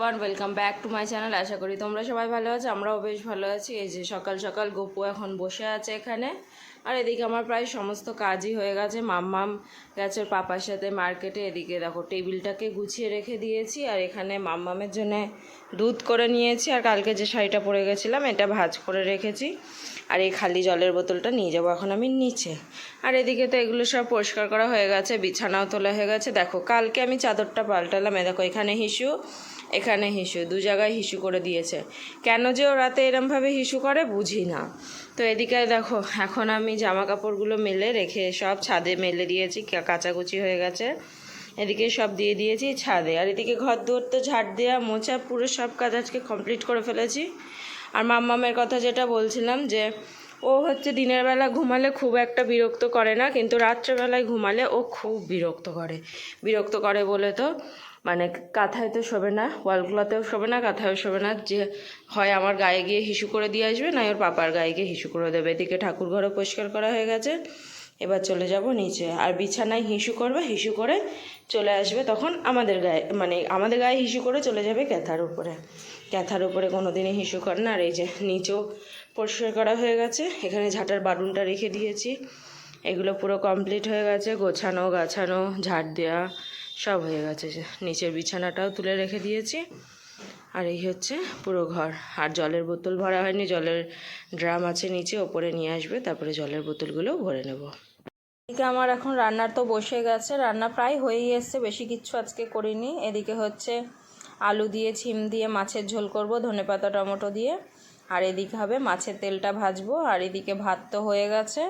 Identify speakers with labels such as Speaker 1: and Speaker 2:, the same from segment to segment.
Speaker 1: One welcome back to my channel আশা করি তোমরা সবাই ভালো আছো, আমরাও বেশ ভালো আছি। এই যে সকাল সকাল গপু এখন বসে আছে এখানে। আর এদিকে আমার প্রায় সমস্ত কাজই হয়ে গেছে। মাম্মাম গেছে পাপার সাথে মার্কেটে, এদিকে দেখো টেবিলটাকে গুছিয়ে রেখে দিয়েছি, আর এখানে মাম্মামের জন্য দুধ করে নিয়েছি, আর কালকে যে শাড়িটা পরে গেছিলাম এটা ভাজ করে রেখেছি, আর এই খালি জলের বোতলটা নিয়ে যাব এখন আমি নিচে। আর এদিকে তো এগুলো সব পরিষ্কার করা হয়ে গেছে, বিছানাও তোলা হয়ে গেছে। দেখো, কালকে আমি চাদরটা পাল্টালাম, এ দেখো এখানে হিসু এখানে হিসু, দু জায়গায় হিসু করে দিয়েছে। কেন যে ও রাতে এরমভাবে হিসু করে বুঝি না। তো এদিকে দেখো, এখন আমি জামা কাপড়গুলো মেলে রেখে সব ছাদে মেলে দিয়েছি কাচাকুচি হয়ে গেছে। এদিকে সব দিয়ে দিয়েছি ছাদে। আর এদিকে ঘর দুয়ার তো ঝাড় দেওয়া মোছা, পুরো সব কাজ আজকে কমপ্লিট করে ফেলেছি। আর মাম্মামের কথা যেটা বলছিলাম যে ও হচ্ছে দিনের বেলা ঘুমালে খুব একটা বিরক্ত করে না, কিন্তু রাত্রেবেলায় ঘুমালে ও খুব বিরক্ত করে। বিরক্ত করে বলে তো মানে কাঁথায় তো শোবে না, ওয়ালগুলাতেও শোবে না, কাঁথায়ও শোবে না, যে হয় আমার গায়ে গিয়ে হিসু করে দিয়ে আসবে, না ওর পাপার গায়ে গিয়ে হিসু করে দেবে। এদিকে ঠাকুর ঘরও পরিষ্কার করা হয়ে গেছে। এবার চলে যাব নিচে। আর বিছানায় হিসু করবে, হিসু করে চলে আসবে তখন আমাদের গায়ে মানে আমাদের গায়ে হিসু করে চলে যাবে ক্যাথার উপরে। ক্যাথার উপরে কোনো দিনই হিসু করে না। আর এই যে নিচেও পরিষ্কার করা হয়ে গেছে। এখানে ঝাঁটার বারুনটা রেখে দিয়েছি। এগুলো পুরো কমপ্লিট হয়ে গেছে। গোছানো, গাছানো, ঝাড় দেওয়া সব হয়ে গেছে। নিচের বিছানাটাও তুলে রেখে দিয়েছি। আর এই হচ্ছে পুরো ঘর। আর জলের বোতল ভরা হয়নি। জলের ড্রাম আছে নিচে, ওপরে নিয়ে আসবে। তারপরে জলের বোতলগুলোও ভরে নেব। এদিকে আমার এখন রান্নার তো বসে গেছে। রান্না প্রায় হয়েই এসছে, বেশি কিচ্ছু আজকে করিনি। এদিকে হচ্ছে আলু দিয়ে, ছিম দিয়ে মাছের ঝোল করব ধনেপাতা টমেটো দিয়ে। আর এদিকে হবে মাছের তেলটা ভাজবো। আর এদিকে ভাত তো হয়ে গেছে।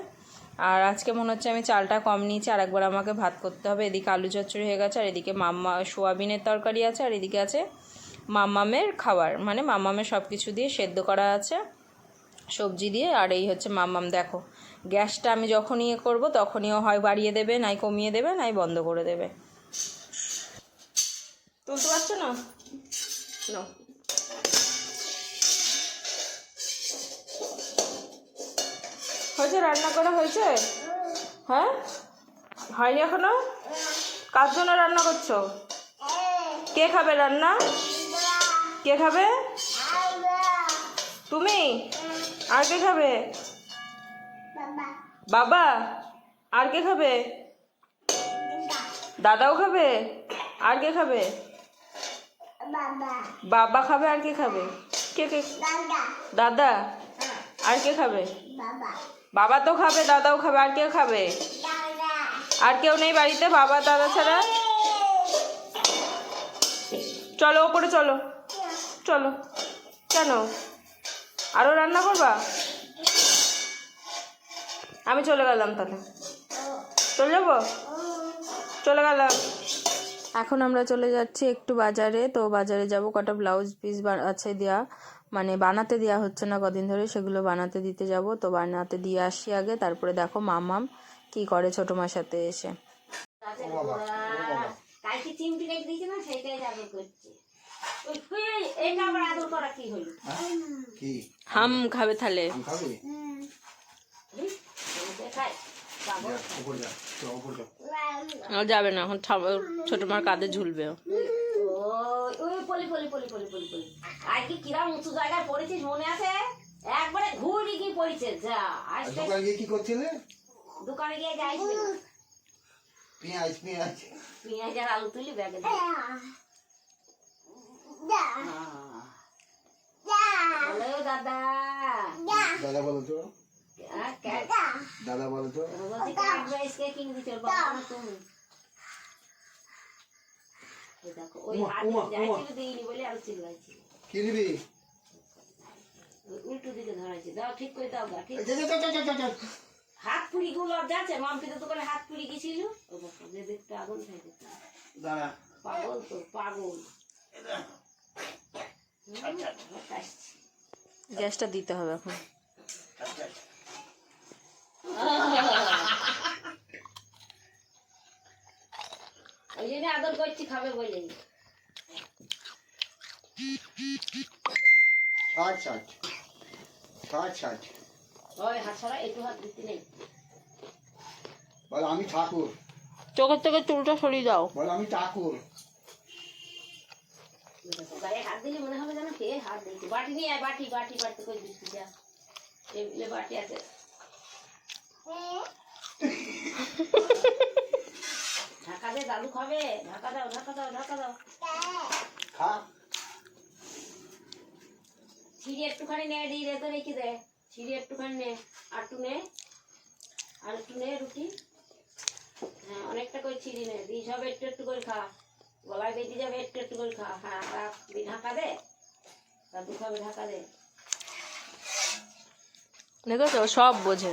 Speaker 1: আর আজকে মনে হচ্ছে আমি চালটা কম নিয়েছি আর একবার আমাকে ভাত করতে হবে। এদিকে আলু চচ্চড়ি হয়ে গেছে, আর এদিকে মাম্মা সোয়াবিনের তরকারি আছে, আর এদিকে আছে মাম্মামের খাবার। মানে মাম্মামের সব কিছু দিয়ে সেদ্ধ করা আছে সবজি দিয়ে। আর এই হচ্ছে মাম্মাম, দেখো গ্যাসটা আমি যখনই ইয়ে করব তখনই ও হয় বাড়িয়ে দেবে, নাই কমিয়ে দেবে, নাই বন্ধ করে দেবে। তুলতে পারছ না? নাও। হয়েছে? রান্না করা হয়েছে? হ্যাঁ? হয়নি এখনও? কার জন্য রান্না করছ? কে খাবে রান্না? কে খাবে? তুমি? আর কে খাবে? বাবা, আর কে খাবে? দাদাও খাবে? আর কে খাবে? বাবা খাবে, আর কে খাবে? কে কে? দাদা, আর কে খাবে? বাবা তো খাবে, দাদাও খাবে, আর কে খাবে? আর কেউ নেই বাড়িতে, বাবা, দাদা ছাড়া? চলো, ওপরে চলো। চলো। কেন? আরও রান্না করবা? আমি চলে গেলাম তাহলে। চলে যাব? চলে গেলাম। এখন আমরা চলে যাচ্ছি একটু বাজারে। তো বাজারে যাব কটা ব্লাউজ পিস আছে দেওয়া মানে বানাতে দেওয়া হচ্ছে না কদিন ধরে সেগুলো বানাতে দিতে যাব। তো বানাতে দিয়ে আসি আগে। তারপরে দেখো মামাম কি করে ছোট মার সাথে এসে।
Speaker 2: কি
Speaker 1: হাম খাবে তাহলে
Speaker 3: আম খাবি
Speaker 2: দেখাই
Speaker 3: যা, উপর যা তো উপর যা
Speaker 1: ও যাবে। না এখন ছোট মার কাঁধে ঝুলবে ও।
Speaker 2: ওই ওই পলি পলি পলি পলি পলি পলি। আর কি কিরাম উঁচু জায়গায় পড়েছিস মনে আছে? একবারে ঘুরি কি পড়েছে যা
Speaker 3: দোকানে গিয়ে কি করছিলে?
Speaker 2: দোকানে গিয়ে যাইস
Speaker 3: পেঁয়াজ পেঁয়াজ।
Speaker 2: পেঁয়াজ আর আলু তুলি ব্যাগে। হ্যাঁ। বলো দাদা।
Speaker 3: দাদা বলো তো।
Speaker 2: হ্যাঁ,
Speaker 3: দাদা বলো তো।
Speaker 2: বলছি কাঠ রাইস কে কিনে দিচ্ছ ওর বাবা না তুমি এই দেখো ওই
Speaker 3: উমা,
Speaker 2: হাত উল্টো দিকে ধরাইছে দাও ঠিক করে দাও গা ঠিক পুড়ি গুলো যাচ্ছে মামকে তো দোকানে হাত পুড়ি গেছিল। ও দেখো দেখতে আগুন
Speaker 3: দাঁড়া।
Speaker 2: পাগল তো পাগল।
Speaker 1: গ্যাসটা দিতে হবে এখন
Speaker 2: ওই জন্য আদর করছি খাবে বলে ওই হাত একটু হাত দিতে নেই।
Speaker 3: বল আমি ঠাকুর।
Speaker 1: চোখের থেকে চুলটা সরিয়ে দাও।
Speaker 3: বল আমি ঠাকুর।
Speaker 2: গায়ে দিলে মনে হবে যেন কে হাত দিয়েছে। বাটি নিয়ে আয় বাটি বাটি বাটি করে দিচ্ছি যা। টেবিলে বাটি আছে। ঢাকা দে দাদু খাবে। ঢাকা দাও ঢাকা দাও ঢাকা দাও।
Speaker 3: খা।
Speaker 2: ছিঁড়ি একটুখানি নে দিয়ে রেখে রেখে দে। ছিঁড়ি একটুখানি নে। আর একটু নে। আর একটু নে রুটি। হ্যাঁ অনেকটা করে ছিঁড়ি নে। দিয়ে সব একটু একটু করে খা। গলায় বেঁধে যাবে একটু একটু করে খা। হ্যাঁ রাখ দিয়ে ঢাকা দে। দাদু খাবে ঢাকা দে।
Speaker 1: দেখেছ? সব বোঝে।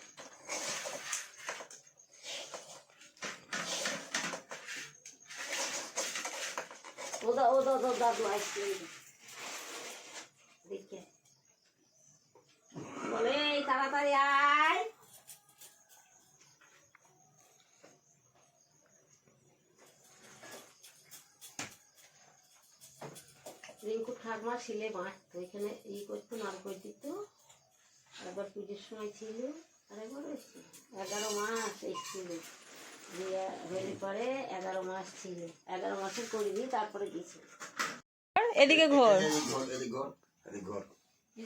Speaker 2: O
Speaker 3: da o
Speaker 2: da o da dadlı ice দেখে বলে তাড়াতাড়ি আয় রিঙ্কু ঠাকমা শিলে বাঁচতো এখানে ই করতো নাল করে দিত একবার পুজোর সময় ছিল আর একবার এগারো মাস এসেছিল দিয়ে পরে এগারো মাস ছিল। এগারো মাসের তারপরে গেছে।
Speaker 1: এদিকে ঘর?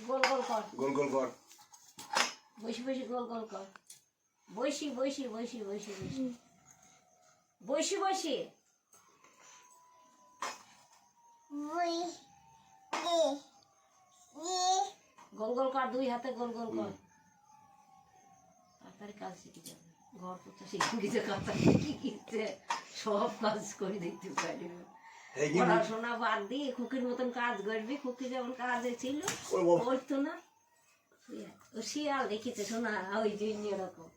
Speaker 2: গোল গোল কর
Speaker 3: গোল গোল কর
Speaker 2: বসি বসি গোল গোল কর বসি বসি বসি বসি বসি। বসি বসি। গোল গোল কর দুই হাতে গোল গোল কর। তাড়াতাড়ি কাজ শিখে যাবে। ঘর কাঁথা সব কাজ করে পারি। পড়াশোনা বাদ দিয়ে খুকির মতন কাজ করবি খুকি যেমন কাজে ছিল করতো না। ও শিয়াল দেখিছে শোনা ওই জন্য এরকম।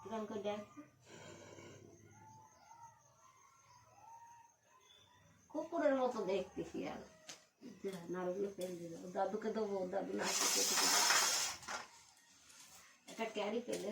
Speaker 2: কিরম করে কুকুরের মতো দেখতে শিয়াল। যা, নাড়ুগুলো ফেলে দিল। দাদুকে দেবো দাদু না একটা ক্যারি পেলে